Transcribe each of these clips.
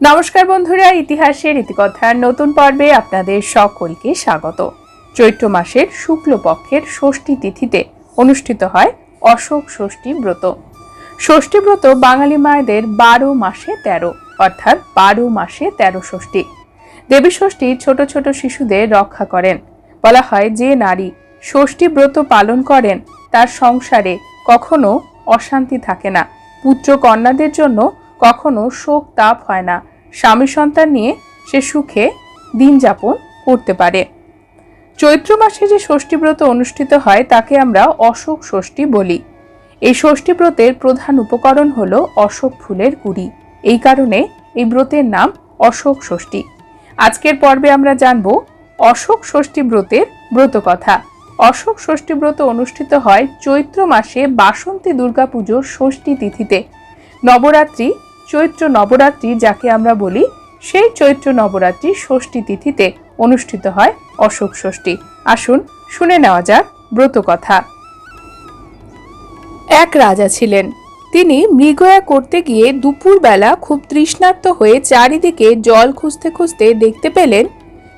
নমস্কার বন্ধুরা, ইতিহাসের ইতিকথার নতুন পর্বে আপনাদের সকলকে স্বাগত। চৈত্র মাসের শুক্লপক্ষের ষষ্ঠী তিথিতে অনুষ্ঠিত হয় অশোক ষষ্ঠী ব্রত। ষষ্ঠী ব্রত বাঙালি মায়েদের বারো মাসে তেরো, অর্থাৎ বারো মাসে তেরো ষষ্ঠী। দেবী ষষ্ঠী ছোট ছোট শিশুদের রক্ষা করেন। বলা হয় যে নারী ষষ্ঠী ব্রত পালন করেন, তার সংসারে কখনো অশান্তি থাকে না। পুত্র কন্যাদের জন্য কখনো শোক তাপ হয় না। স্বামী সন্তান নিয়ে সে সুখে দিন যাপন করতে পারে। চৈত্র মাসে যে ষষ্ঠী ব্রত অনুষ্ঠিত হয়, তাকে আমরা অশোক ষষ্ঠী বলি। এই ষষ্ঠী ব্রতের প্রধান উপকরণ হল অশোক ফুলের কুড়ি এই কারণে এই ব্রতের নাম অশোক ষষ্ঠী। আজকের পর্বে আমরা জানব অশোক ষষ্ঠী ব্রতের ব্রত কথা। অশোক ষষ্ঠী ব্রত অনুষ্ঠিত হয় চৈত্র মাসে বাসন্তী দুর্গাপুজোর ষষ্ঠী তিথিতে। নবরাত্রি চৈত্র নবরাত্রি যাকে আমরা বলি, সেই চৈত্র নবরাত্রি ষষ্ঠী তিথিতে অনুষ্ঠিত হয় অশোক ষষ্ঠী। আসুন শুনে নেওয়া যাক ব্রত কথা। এক রাজা ছিলেন। তিনি মৃগয়া করতে গিয়ে দুপুরবেলা খুব তৃষ্ণার্ত হয়ে চারিদিকে জল খুঁজতে খুঁজতে দেখতে পেলেন,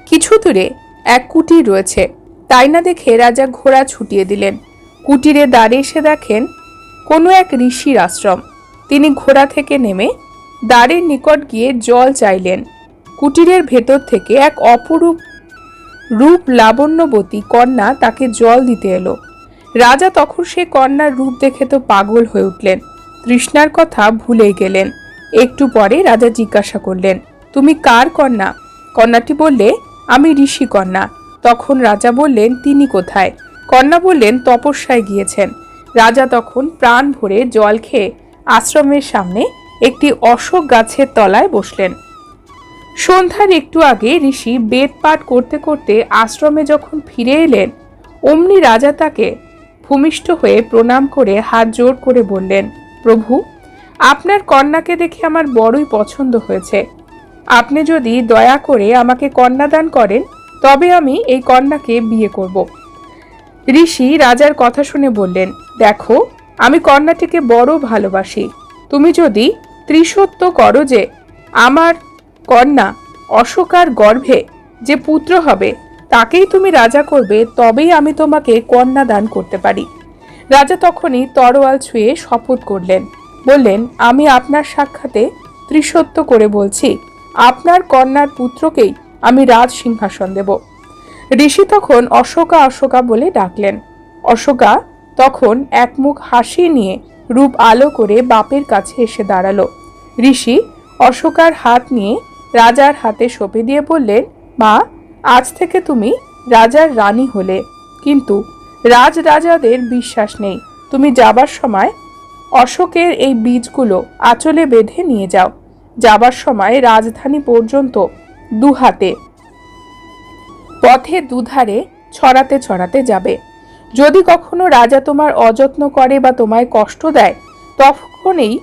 কিছু দূরে এক কুটির রয়েছে। তাই না দেখে রাজা ঘোড়া ছুটিয়ে দিলেন। কুটিরে দাঁড়িয়ে এসে দেখেন, কোনো এক ঋষির আশ্রম। তিনি ঘোড়া থেকে নেমে দ্বারের নিকট গিয়ে জল চাইলেন। কুটিরের ভেতর থেকে এক অপরূপ রূপ লাবণ্যবতী কন্যা তাকে জল দিতে এলো। রাজা তখন সে কন্যার রূপ দেখে তো পাগল হয়ে উঠলেন। তৃষ্ণার কথা ভুলেই গেলেন। একটু পরে রাজা জিজ্ঞাসা করলেন, তুমি কার কন্যা? কন্যাটি বললে, আমি ঋষি কন্যা। তখন রাজা বললেন, তিনি কোথায়? কন্যা বললেন, তপস্যায় গিয়েছেন। রাজা তখন প্রাণ ভরে জল খেয়ে আশ্রমের সামনে একটি অশোক গাছের তলায় বসলেন। সন্ধ্যার একটু আগে ঋষি বেদ পাঠ করতে করতে আশ্রমে যখন ফিরে এলেন, অমনি রাজা তাকে ভূমিষ্ঠ হয়ে প্রণাম করে হাত জোর করে বললেন, প্রভু, আপনার কন্যাকে দেখে আমার বড়ই পছন্দ হয়েছে। আপনি যদি দয়া করে আমাকে কন্যাদান করেন, তবে আমি এই কন্যাকে বিয়ে করব। ঋষি রাজার কথা শুনে বললেন, দেখো আমি কন্যাটিকে বড় ভালোবাসি। তুমি যদি ত্রিসত্য করো যে আমার কন্যা অশোকার গর্ভে যে পুত্র হবে, তাকেই তুমি রাজা করবে, তবেই আমি তোমাকে কন্যা দান করতে পারি। রাজা তখনই তরোয়াল ছুঁয়ে শপথ করলেন, বললেন, আমি আপনার সাক্ষাতে ত্রিসত্য করে বলছি, আপনার কন্যার পুত্রকেই আমি রাজ সিংহাসন দেব। ঋষি তখন অশোকা অশোকা বলে ডাকলেন। অশোকা তখন একমুখ হাসি নিয়ে রূপ আলো করে বাপের কাছে এসে দাঁড়াল। ঋষি অশোকার হাত নিয়ে রাজার হাতে সঁপে দিয়ে বললেন, মা, আজ থেকে তুমি রাজার রানী হলে। কিন্তু রাজ রাজাদের বিশ্বাস নেই। তুমি যাবার সময় অশোকের এই বীজগুলো আঁচলে বেঁধে নিয়ে যাও। যাবার সময় রাজধানী পর্যন্ত দুহাতে, পথে দুধারে ছড়াতে ছড়াতে যাবে। যদি কখনো রাজা তোমার অযত্ন করে বা তোমায় কষ্ট দেয়, তখনই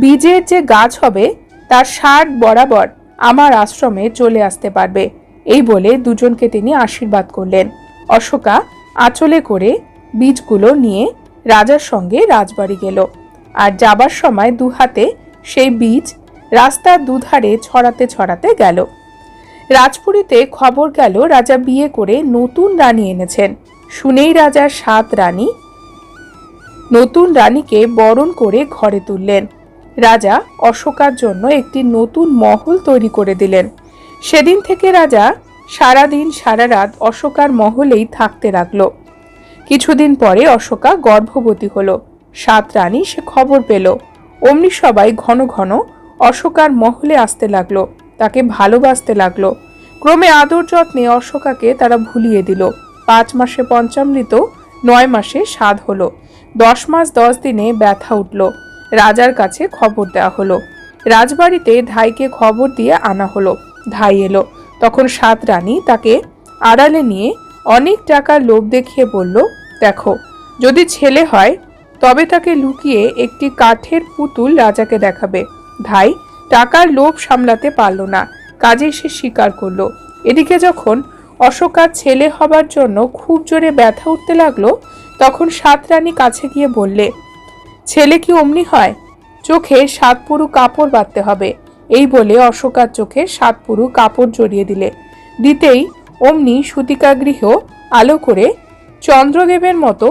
বীজের যে গাছ হবে, তার ষাট বরাবর আমার আশ্রমে চলে আসতে পারবে। এই বলে দুজনকে তিনি আশীর্বাদ করলেন। অশোকা আঁচলে করে বীজগুলো নিয়ে রাজার সঙ্গে রাজবাড়ি গেল। আর যাবার সময় দুহাতে সেই বীজ রাস্তার দুধারে ছড়াতে ছড়াতে গেল। রাজপুরীতে খবর গেল, রাজা বিয়ে করে নতুন রানী এনেছেন। শুনেই রাজার সাত রানী নতুন রানীকে বরণ করে ঘরে তুললেন। রাজা অশোকার জন্য একটি নতুন মহল তৈরি করে দিলেন। সেদিন থেকে রাজা সারাদিন সারা রাত অশোকার মহলেই থাকতে লাগল। কিছুদিন পরে অশোকা গর্ভবতী হল। সাত রানী সে খবর পেল। অমনি সবাই ঘন ঘন অশোকার মহলে আসতে লাগল। তাকে ভালোবাসতে লাগল। ক্রমে আদর যত্নে অশোকাকে তারা ভুলিয়ে দিল। পাঁচ মাসে পঞ্চামৃত, নয় মাসে স্বাদ হলো। দশ মাস দশ দিনে ব্যথা উঠল। রাজার কাছে খবর দেওয়া হলো। রাজবাড়িতে ধাইকে খবর দিয়ে আনা হলো। ধাই এলো। তখন সাত রানী তাকে আড়ালে নিয়ে অনেক টাকার লোভ দেখিয়ে বলল, দেখো, যদি ছেলে হয়, তবে তাকে লুকিয়ে একটি কাঠের পুতুল রাজাকে দেখাবে। ধাই টাকার লোভ সামলাতে পারল না। কাজে সে স্বীকার করল। এদিকে যখন অশোকার ছেলে হবার জন্য খুব জোরে ব্যথা উঠতে লাগল, তখন সাত রানী কাছে গিয়ে বললে, ছেলে কি অমনি হয়? চোখে সাত পুরু কাপড় বাঁধতে হবে। এই বলে অশোকার চোখে সাত পুরু কাপড় জড়িয়ে দিলে। দিতেই অমনি সুতিকাগৃহ আলো করে চন্দ্রদেবের মতো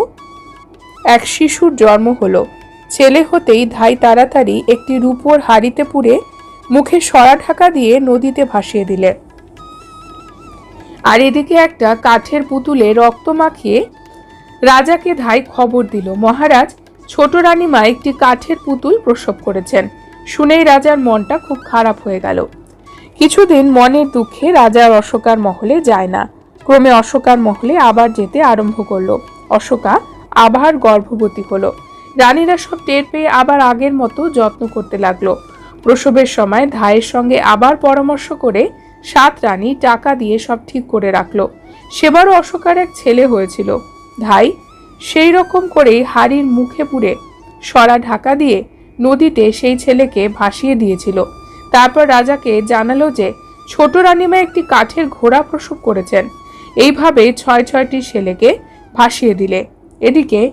এক শিশুর জন্ম হলো। ছেলে হতেই ধাই তাড়াতাড়ি একটি রূপোর হাড়িতে পুরে মুখে সরা ঢাকা দিয়ে নদীতে ভাসিয়ে দিলে। আর এদিকে একটা কাঠের পুতুলে রক্ত মাখিয়ে রাজাকে ধাই খবর দিল। মহারাজ, ছোট রানীমা একটি কাঠের পুতুল প্রসব করেছেন। শুনেই রাজার মনটা খুব খারাপ হয়ে গেল। কিছুদিন মনের দুঃখে রাজা আর অশোকার মহলে যায় না। ক্রমে অশোকার মহলে আবার যেতে আরম্ভ করল। অশোকা আবার গর্ভবতী হলো। রানীরা সব টের পেয়ে আবার আগের মতো যত্ন করতে লাগল। প্রসবের সময় ধায়ের সঙ্গে আবার পরামর্শ করে সাত রানী টাকা দিয়ে সব ঠিক করে রাখল। সেবারও অশোকার এক ছেলে হয়েছিল। ধাই সেই রকম করেই হাড়ির মুখে পুরে সরা ঢাকা দিয়ে নদীতে সেই ছেলেকে ভাসিয়ে দিয়েছিল। তারপর রাজাকে জানালো যে, ছোট রানীমা একটি কাঠের ঘোড়া প্রসব করেছেন। এইভাবে ছয় ছয়টি ছেলেকে ভাসিয়ে দিলে। এদিকে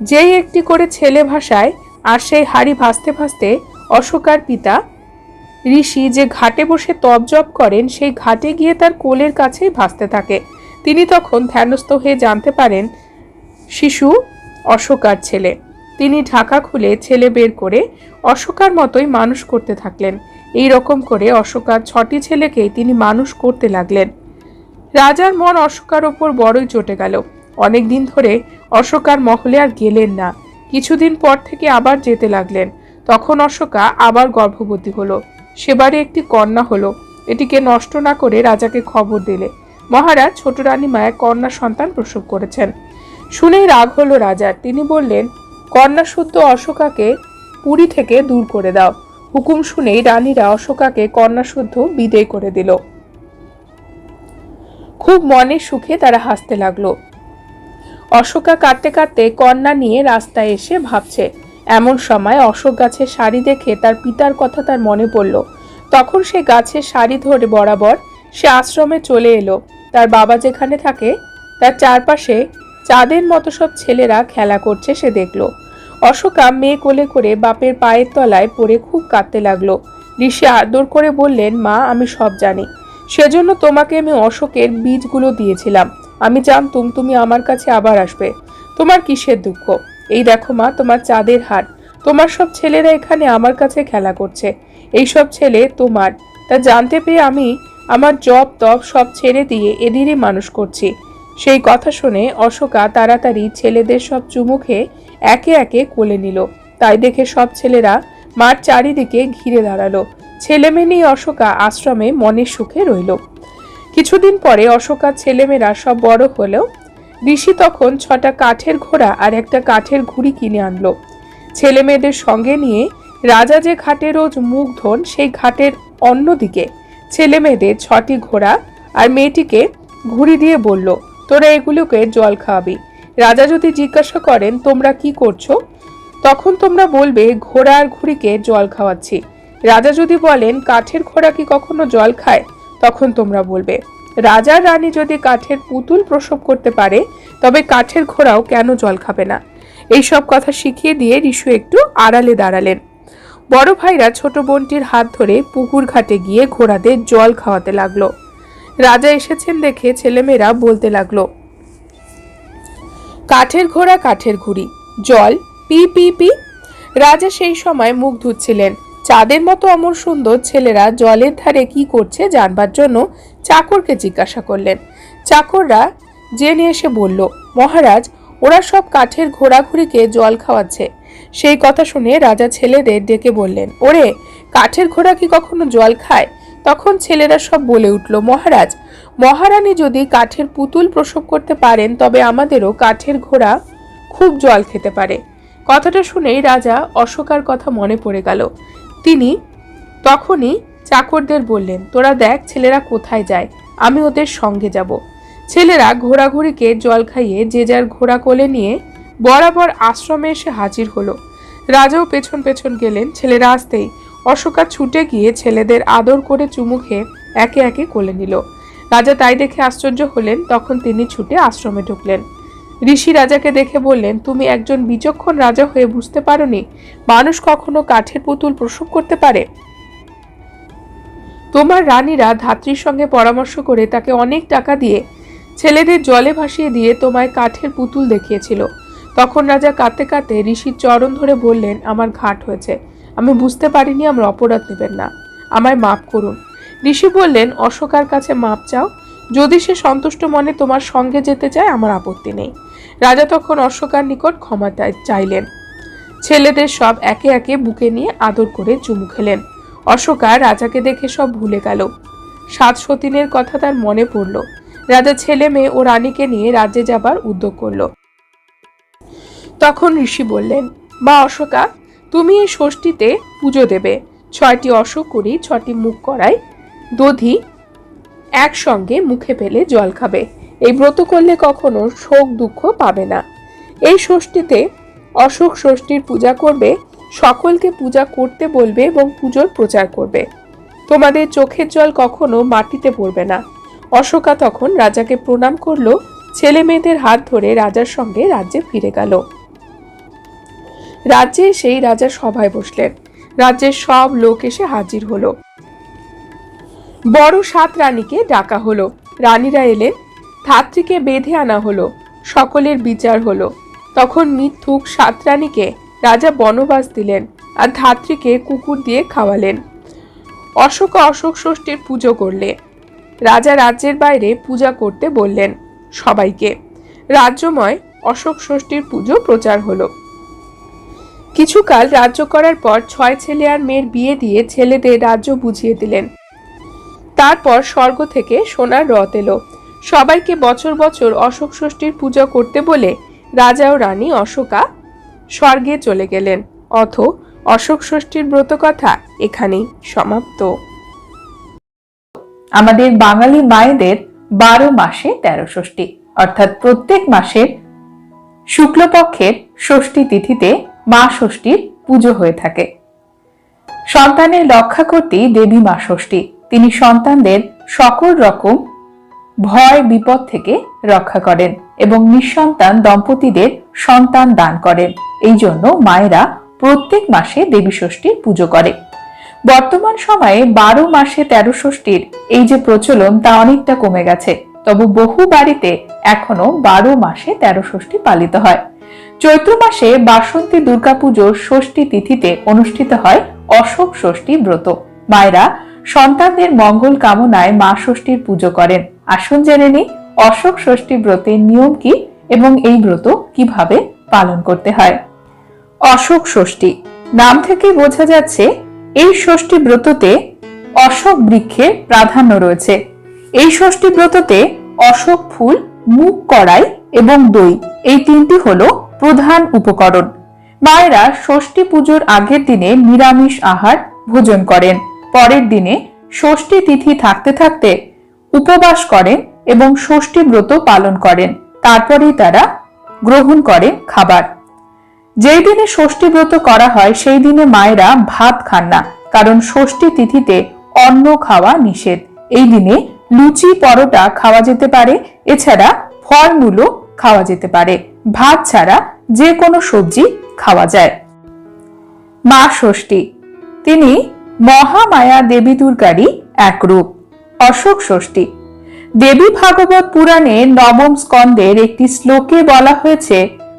যেই একটি করে ছেলে ভাসায়, আর সেই হাড়ি ভাসতে ভাসতে অশোকার পিতা ঋষি যে ঘাটে বসে তপ জপ করেন, সেই ঘাটে গিয়ে তার কোলের কাছেই ভাসতে থাকে। তিনি তখন ধ্যানস্থ হয়ে জানতে পারেন, শিশু অশোকার ছেলে। তিনি ঢাকা খুলে ছেলে বের করে অশোকার মতোই মানুষ করতে থাকলেন। এই রকম করে অশোকার ছটি ছেলেকেই তিনি মানুষ করতে লাগলেন। রাজার মন অশোকার ওপর বড়ই চটে গেল। অনেক দিন ধরে অশোকার মহলে আর গেলেন না। কিছুদিন পর থেকে আবার যেতে লাগলেন। তখন অশোকা আবার গর্ভবতী হলো। সেবারে একটি কন্যা হলো। এটিকে নষ্ট না করে রাজাকে খবর দিলে। মহারাজ ছোট রানীমা এক কন্যা সন্তান প্রসব করেছেন। শুনেই রাগ হলো রাজার। তিনি বললেন, কন্যা শুদ্ধ অশোকাকে পুরী থেকে দূর করে দাও। হুকুম শুনেই রানীরা অশোকাকে কন্যা শুদ্ধ বিদেয় করে দিল। খুব মনে সুখে তারা হাসতে লাগল। অশোকা কাটতে কাটতে কন্যা নিয়ে রাস্তায় এসে ভাবছে এমন সময় অশোক গাছের শাড়ি দেখে তার পিতার কথা তার মনে পড়ল। তখন সে গাছের শাড়ি ধরে বরাবর সে আশ্রমে চলে এলো। তার বাবা যেখানে থাকে, তার চারপাশে চাঁদের মতো সব ছেলেরা খেলা করছে সে দেখল। অশোকা মেয়ে কোলে করে বাপের পায়ের তলায় পড়ে খুব কাঁদতে লাগল। ঋষি আদর করে বললেন, মা, আমি সব জানি। সেজন্য তোমাকে আমি অশোকের বীজগুলো দিয়েছিলাম। আমি জানতুম তুমি আমার কাছে আবার আসবে। তোমার কিসের দুঃখ? এই দেখো মা, তোমার চাঁদের হাট। তোমার সব ছেলেরা এখানে আমার কাছে খেলা করছে। এই সব ছেলে তোমার। তা জানতে পেয়ে আমি আমার জব তপ সব ছেড়ে দিয়ে এদেরই মানুষ করছি। সেই কথা শুনে অশোকা তাড়াতাড়ি ছেলেদের সব চুমুখে একে একে কোলে নিল। তাই দেখে সব ছেলেরা মার চারিদিকে ঘিরে দাঁড়াল। ছেলে মেয়ে নিয়ে অশোকা আশ্রমে মনের সুখে রইল। কিছুদিন পরে অশোকার ছেলেমেয়েরা সব বড় হলেও ঋষি তখন ছটা কাঠের ঘোড়া আর একটা কাঠের ঘুড়ি কিনে আনলো। ছেলে মেয়েদের সঙ্গে নিয়ে রাজা যে ঘাটে রোজ মুখ ধন, সেই ঘাটের অন্যদিকে ছেলে মেয়েদের ছটি ঘোড়া আর মেয়েটিকে ঘুড়ি দিয়ে বলল, তোরা এগুলোকে জল খাওয়াবি। রাজা যদি জিজ্ঞাসা করেন, তোমরা কি করছ? তখন তোমরা বলবে, ঘোড়া আর ঘুড়িকে জল খাওয়াচ্ছি। রাজা যদি বলেন, কাঠের ঘোড়া কি কখনো জল খায়? তখন তোমরা বলবে রাজা রানী যদি কাঠের পুতুল প্রসব করতে পারে, তবে কাঠের ঘোড়াও কেন জল খাবে না? এই সব কথা শিখিয়ে দিয়ে ঋষু একটু আড়ালে দাঁড়ালেন। বড় ভাইরা ছোট বোনটির হাত ধরে পুকুর ঘাটে গিয়ে ঘোড়াদের জল খাওয়াতে লাগল। রাজা এসেছেন দেখে ছেলেমেয়েরা বলতে লাগল, কাঠের ঘোড়া কাঠের ঘুড়ি, জল, পি পি পি। রাজা সেই সময় মুখ ধুচ্ছিলেন। চাঁদের মতো অমর সুন্দর ছেলেরা জলের ধারে কি করছে জানবার জন্য চাকরকে জিজ্ঞাসা করলেন। চাকররা জেনে এসে বলল, মহারাজ, ওরা সব কাঠের ঘোড়াঘুড়িকে জল খাওয়াচ্ছে। সেই কথা শুনে রাজা ছেলেদের ডেকে বললেন, ওরে, কাঠের ঘোড়া কি কখনো জল খায়? তখন ছেলেরা সব বলে উঠল, মহারাজ, মহারানী যদি কাঠের পুতুল প্রসব করতে পারেন, তবে আমাদেরও কাঠের ঘোড়া খুব জল খেতে পারে। কথাটা শুনেই রাজা অশোকার কথা মনে পড়ে গেল। তিনি তখনই চাকরদের বললেন, তোরা দেখ ছেলেরা কোথায় যায়, আমি ওদের সঙ্গে যাব। ছেলেরা ঘোড়াঘুড়িকে জল খাইয়ে যে যার ঘোড়া কোলে নিয়ে বরাবর আশ্রমে এসে হাজির হলো। রাজাও পেছন পেছন গেলেন, ছেলেরা আসতেই অশোকা ছুটে গিয়ে ছেলেদের আদর করে চুমু খেয়ে একে একে কোলে নিল। রাজা তাই দেখে আশ্চর্য হলেন, তখন তিনি ছুটে আশ্রমে ঢুকলেন। ঋষি রাজাকে দেখে বললেন, তুমি একজন বিচক্ষণ রাজা হয়ে বুঝতে পারোনি। মানুষ কখনো কাঠের পুতুল প্রসব করতে পারে। তোমার রানীরা ধাত্রীর সঙ্গে পরামর্শ করে তাকে অনেক টাকা দিয়ে, ছেলেদের জলে ভাসিয়ে দিয়ে তোমায় কাঠের পুতুল দেখিয়েছিল। তখন রাজা কাঁদতে কাঁদতে ঋষির চরণ ধরে বললেন, আমার ঘাট হয়েছে। আমি বুঝতে পারিনি, আমার অপরাধ নেবেন না। আমায় মাপ করুন। ঋষি বললেন, অশোকার কাছে মাপ চাও? যদি সে সন্তুষ্ট মনে তোমার সঙ্গে যেতে চায়, আমার আপত্তি নেই। রাজা তখন অশোকার নিকট ক্ষমা চাই- চাইলেন। ছেলেদের সব একে একে বুকে নিয়ে আদর করে চুমু খেলেন। অশোকা রাজাকে দেখে সব ভুলে গেল। সাত সতীনের কথা তার মনে পড়ল। রাজা ছেলে মেয়ে ও রানীকে নিয়ে রাজ্যে যাবার উদ্যোগ করল। তখন ঋষি বললেন, মা অশোকা, তুমি এই ষষ্ঠীতে পুজো দেবে। ছয়টি অশোক করি ছটি মুখ করায় দধি একসঙ্গে মুখে পেলে জল খাবে। এই ব্রত করলে কখনো শোক দুঃখ পাবে না। এই ষষ্ঠীতে অশোক ষষ্ঠীর পূজা করবে, সকলকে পূজা করতে বলবে এবং পুজোর প্রচার করবে। তোমাদের চোখের জল কখনো মাটিতে পড়বে না। অশোকা তখন রাজাকে প্রণাম করল, ছেলে মেয়েদের হাত ধরে রাজার সঙ্গে রাজ্যে ফিরে গেল। রাজ্যে এসেই রাজা সভায় বসলেন। রাজ্যের সব লোক এসে হাজির হলো। বড় সাত রানীকে ডাকা হলো। রানীরা এলেন ধাত্রীকে বেঁধে আনা হলো, সকলের বিচার হলো। তখন মিথ্যুক সাত রানীকে রাজা বনবাস দিলেন আর ধাত্রীকে কুকুর দিয়ে খাওয়ালেন। অশোক অশোক ষষ্ঠীর পুজো করলে। রাজা রাজ্যের বাইরে পূজা করতে বললেন সবাইকে। রাজ্যময় অশোক ষষ্ঠীর পুজো প্রচার হলো। কিছুকাল রাজ্য করার পর ছয় ছেলে আর মেয়ের বিয়ে দিয়ে ছেলেদের রাজ্য বুঝিয়ে দিলেন। তারপর স্বর্গ থেকে সোনার রথ এলো। সবাইকে বছর বছর অশোক ষষ্ঠীর পূজা করতে বলে রাজা ও রানী অশোকা স্বর্গে চলে গেলেন। অথ অশোক ষষ্ঠীর ব্রত কথা এখানেই সমাপ্ত। আমাদের বাঙালি মায়েদের বারো মাসে তেরো ষষ্ঠী, অর্থাৎ প্রত্যেক মাসের শুক্লপক্ষের ষষ্ঠী তিথিতে মা ষষ্ঠীর পুজো হয়ে থাকে। সন্তানের রক্ষা করতেই দেবী মা ষষ্ঠী। তিনি সন্তানদের সকল রকম ভয়, বিপদ থেকে রক্ষা করেন এবং নিঃসন্তান দম্পতিদের সন্তান দান করেন। এই জন্য মায়েরা প্রত্যেক মাসে দেবী ষষ্ঠীর পুজো করে। বর্তমান সময়ে বারো মাসে তেরো ষষ্ঠীর এই যে প্রচলন, তা অনেকটা কমে গেছে। তবু বহু বাড়িতে এখনও বারো মাসে তেরো ষষ্ঠী পালিত হয়। চৈত্র মাসে বাসন্তী দুর্গাপুজোর ষষ্ঠী তিথিতে অনুষ্ঠিত হয় অশোক ষষ্ঠী ব্রত। মায়েরা সন্তানদের মঙ্গল কামনায় মা ষষ্ঠীর পুজো করেন। আসুন জেনে নিই, অশোক ষষ্ঠী ব্রতের নিয়ম কি এবং এই ব্রত কীভাবে পালন করতে হয়? অশোক ষষ্ঠী। নাম থেকে বোঝা যাচ্ছে, এই ষষ্ঠী ব্রততে অশোক বৃক্ষের প্রাধান্য রয়েছে। এই ষষ্ঠী ব্রততে অশোক ফুল মুখ কড়াই এবং দই, এই তিনটি হলো প্রধান উপকরণ। মায়েরা ষষ্ঠী পুজোর আগের দিনে নিরামিষ আহার ভোজন করেন। পরের দিনে ষষ্ঠী তিথি থাকতে থাকতে উপবাস করেন এবং ষষ্ঠী ব্রত পালন করেন। তারপরেই তারা গ্রহণ করে খাবার। যেই দিনে ষষ্ঠী ব্রত করা হয়, সেই দিনে মায়েরা ভাত খান না, কারণ ষষ্ঠী তিথিতে অন্ন খাওয়া নিষেধ। এই দিনে লুচি, পরোটা খাওয়া যেতে পারে, এছাড়া ফলমূলও খাওয়া যেতে পারে। ভাত ছাড়া যে কোনো সবজি খাওয়া যায়। মা ষষ্ঠী, তিনি মহামায়া দেবী দুর্গারই এক রূপ অশোক ষষ্ঠী। দেবী ভাগবত পুরাণে নবম স্কন্দের একটি শ্লোকে বলা হয়েছে,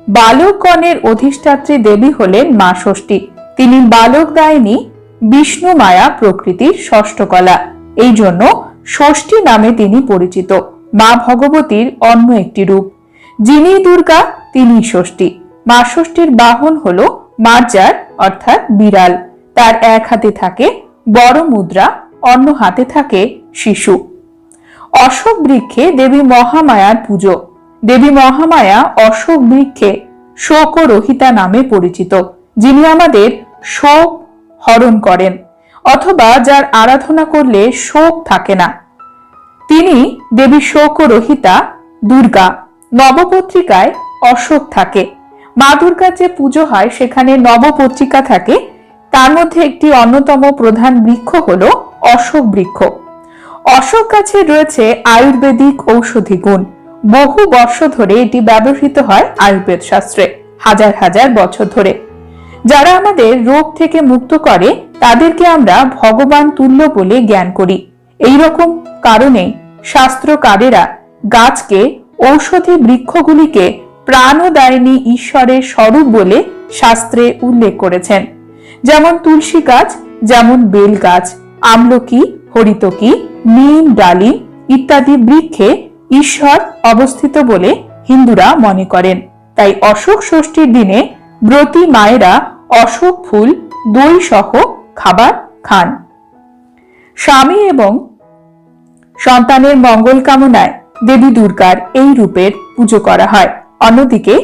বালকগণের অধিষ্ঠাত্রী দেবী হলেন মা ষষ্ঠী। তিনি বালক দায়নী, বিষ্ণু মায়া প্রকৃতির ষষ্ঠ কলা। এই জন্য ষষ্ঠী নামে তিনি পরিচিত। মা ভগবতীর অন্য একটি রূপ। যিনি দুর্গা, তিনি ষষ্ঠী। মা ষষ্ঠীর বাহন হল মার্জার, অর্থাৎ বিড়াল। তার এক হাতে থাকে বড় মুদ্রা, অন্য হাতে থাকে শিশু। অশোক বৃক্ষে দেবী মহামায়ার পুজো। দেবী মহামায়া অশোক বৃক্ষে শোক রহিতা নামে পরিচিত, যিনি আমাদের শোক হরণ করেন, অথবা যার আরাধনা করলে শোক থাকে না। তিনি দেবী শোক রহিতা দুর্গা, নবপত্রিকায় অশোক থাকে। মা দুর্গার যে পুজো হয়, সেখানে নবপত্রিকা থাকে। তার মধ্যে একটি অন্যতম প্রধান বৃক্ষ হলো অশোক বৃক্ষ। অশোক গাছের রয়েছে আয়ুর্বেদিক ঔষধি গুণ। বহু বর্ষ ধরে এটি ব্যবহৃত হয় আয়ুর্বেদ শাস্ত্রে, হাজার হাজার বছর ধরে। যারা আমাদের রোগ থেকে মুক্ত করে, তাদেরকে আমরা ভগবান তুল্য বলে জ্ঞান করি। এই রকম কারণে শাস্ত্রকারেরা গাছকে, ঔষধি বৃক্ষগুলিকে প্রাণদায়িনী ঈশ্বরের স্বরূপ বলে শাস্ত্রে উল্লেখ করেছেন। যেমন তুলসী গাছ, যেমন বেল গাছ, আমলকি, হরিতকি নিম ডালিম ইত্যাদি বৃক্ষে ঈশ্বর অবস্থিত বলে হিন্দুরা মনে করেন। তাই অশোক ষষ্ঠীর দিনে ব্রতী মায়েরা অশোক ফুল, দই সহ খাবার খান। স্বামী এবং সন্তানের মঙ্গল কামনায় দেবী দুর্গার এই রূপের পুজো করা হয়। অন্যদিকে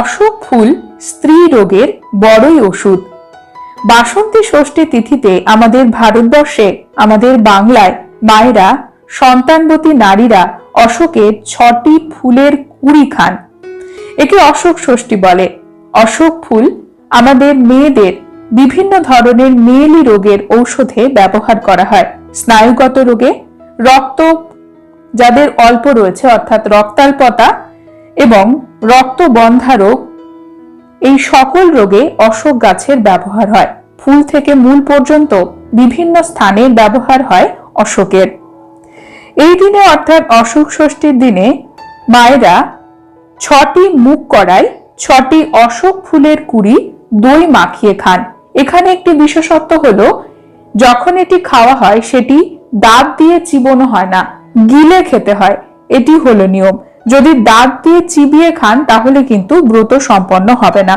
অশোক ফুল স্ত্রী রোগের বড়ই ওষুধ। বাসন্তী ষষ্ঠী তিথিতে আমাদের ভারতবর্ষে, আমাদের বাংলায় মায়েরা, সন্তানবতী নারীরা অশোকের ছটি ফুলের কুড়ি খান। একে অশোক ষষ্ঠী বলে। অশোক ফুল আমাদের মেয়েদের বিভিন্ন ধরনের মেয়েলি রোগের ঔষধে ব্যবহার করা হয়। স্নায়ুগত রোগে রক্ত যাদের অল্প রয়েছে, অর্থাৎ রক্তাল্পতা এবং রক্তবন্ধা রোগ, এই সকল রোগে অশোক গাছের ব্যবহার হয়। ফুল থেকে মূল পর্যন্ত বিভিন্ন স্থানে ব্যবহার হয় অশোকের। এই দিনে অর্থাৎ অশোক ষষ্ঠীর দিনে মায়েরা ছটি মুখ করায়, ছটি অশোক ফুলের কুড়ি দই মাখিয়ে খান। এখানে একটি বিশেষত্ব হলো, যখন এটি খাওয়া হয়, সেটি দাঁত দিয়ে চিবোনো হয় না, গিলে খেতে হয়। এটি হলো নিয়ম। যদি দাঁত দিয়ে চিবিয়ে খান, তাহলে কিন্তু ব্রত সম্পন্ন হবে না।